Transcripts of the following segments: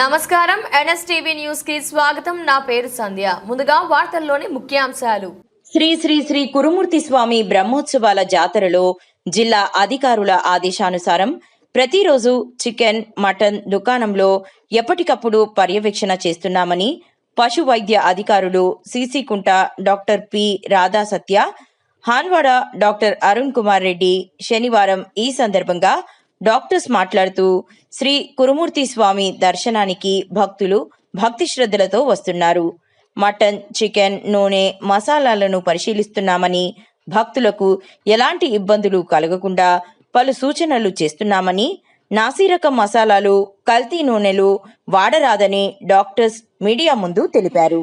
నమస్కారం. ఎన్ఎస్టీవీ న్యూస్కి స్వాగతం. నా పేరు సంధ్య. ముందుగా వార్తల్లోని ముఖ్యాంశాలు. శ్రీ శ్రీ శ్రీ కురుమూర్తి స్వామి బ్రహ్మోత్సవాల జాతరలో జిల్లా అధికారుల ఆదేశానుసారం ప్రతిరోజు చికెన్ మటన్ దుకాణంలో ఎప్పటికప్పుడు పర్యవేక్షణ చేస్తున్నామని పశు వైద్య అధికారులు CC Kunta doctor P Radha Satya Hanwada doctor Arun Kumar Reddy శనివారం ఈ సందర్భంగా డాక్టర్స్ మాట్లాడుతూ శ్రీ కురుమూర్తి స్వామి దర్శనానికి భక్తులు భక్తి శ్రద్ధలతో వస్తున్నారు. మటన్ చికెన్ నూనె మసాలాలను పరిశీలిస్తున్నామని భక్తులకు ఎలాంటి ఇబ్బందులు కలగకుండా పలు సూచనలు చేస్తున్నామని నాసిరకం మసాలాలు కల్తీ నూనెలు వాడరాదని డాక్టర్స్ మీడియా ముందు తెలిపారు.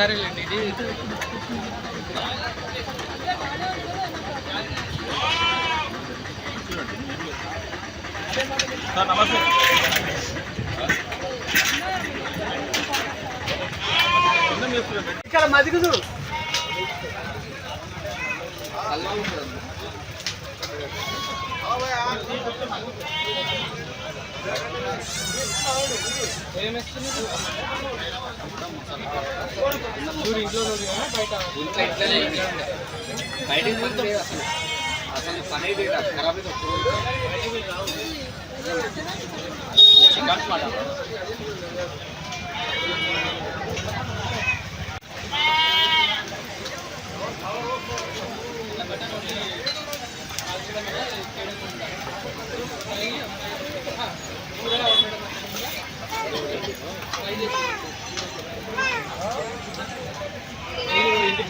సరేలేండి ఇది. ఇక్కడ మదిగుదు ఏమేస్తున్నారు అసలు అసలు పని అయితే ఖరాబ్ అయితే ఒక్క చికెన్ మాట మీరు ఇంటి మసాలా వేస్తారా? నూనె వాడుతున్నారు కొంచెం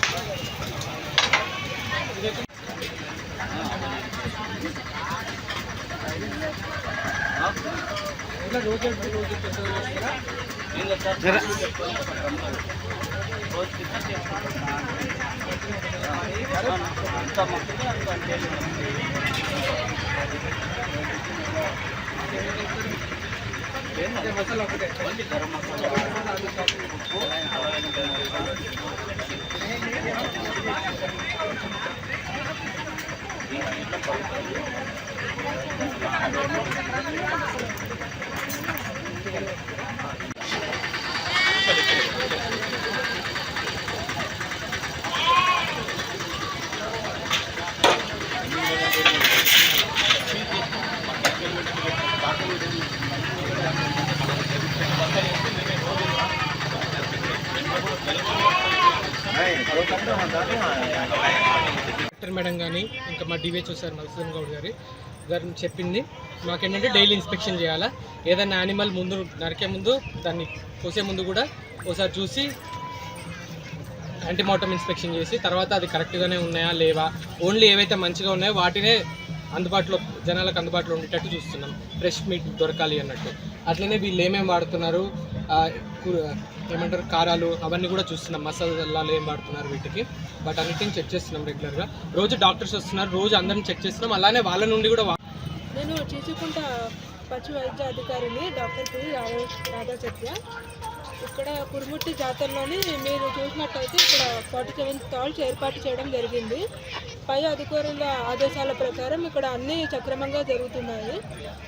ఇలా రోజు రోజు పెద్దగా చేస్తారా అదే మసాలా ఒకటే డాక్టర్ మేడం కానీ ఇంకా మా డివైహెచ్ఓ సార్ మధుసూదన్ గౌడ్ గారి గారిని చెప్పింది. మాకేంటంటే డైలీ ఇన్స్పెక్షన్ చేయాలా. ఏదైనా యానిమల్ ముందు నరికే ముందు దాన్ని కోసే ముందు కూడా ఒకసారి చూసి యాంటీమాటం ఇన్స్పెక్షన్ చేసి తర్వాత అది కరెక్ట్గానే ఉన్నాయా లేవా ఓన్లీ ఏవైతే మంచిగా ఉన్నాయో వాటినే అందుబాటులో జనాలకు అందుబాటులో ఉండేటట్టు చూస్తున్నాం. ఫ్రెష్ మీట్ దొరకాలి అన్నట్టు. అట్లనే వీళ్ళు ఏమేమి వాడుతున్నారు? ఏమంటారు? కారాలు అవన్నీ కూడా చూస్తున్నాం. మసాలాలు ఏం వాడుతున్నారు వీటికి? బట్ అన్నిటిని చెక్ చేస్తున్నాం రెగ్యులర్గా రోజు డాక్టర్స్ వస్తున్నారు. రోజు అందరిని చెక్ చేస్తున్నాం. అలానే వాళ్ళ నుండి కూడా నేను చీచుకుంట పశు వైద్య అధికారిని డాక్టర్ పి రాధా సత్య ఇక్కడ కురుముట్టి జాతరలోని మీరు చూసినట్టయితే ఇక్కడ ఫార్టీ సెవెన్ స్టాల్స్ ఏర్పాటు చేయడం జరిగింది. పై అధికారుల ఆదేశాల ప్రకారం ఇక్కడ అన్నీ సక్రమంగా జరుగుతున్నాయి.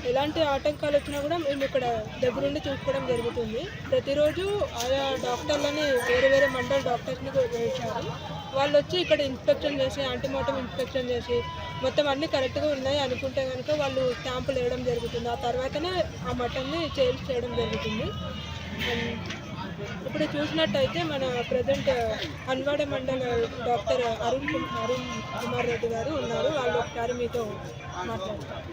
ఎలాంటి ఆటంకాలు వచ్చినా కూడా మేము ఇక్కడ దగ్గరుండి చూసుకోవడం జరుగుతుంది. ప్రతిరోజు ఆయా డాక్టర్లని వేరే వేరే మండల డాక్టర్స్ని వేశారు. వాళ్ళు వచ్చి ఇక్కడ ఇన్స్పెక్షన్ చేసి యాంటీమార్టం ఇన్స్పెక్షన్ చేసి మొత్తం అన్నీ కరెక్ట్గా ఉన్నాయి అనుకుంటే కనుక వాళ్ళు స్టాంపులు వేయడం జరుగుతుంది. ఆ తర్వాతనే ఆ మటన్ని చేంజ్ చేయడం జరుగుతుంది. అండ్ ఇప్పుడు చూసినట్టయితే మన ప్రజెంట్ అన్వాడ మండల డాక్టర్ అరుణ్ అరుణ్ కుమార్ రెడ్డి గారు ఉన్నారు. వాళ్ళు ఒకసారి మీతో మాట్లాడతారు.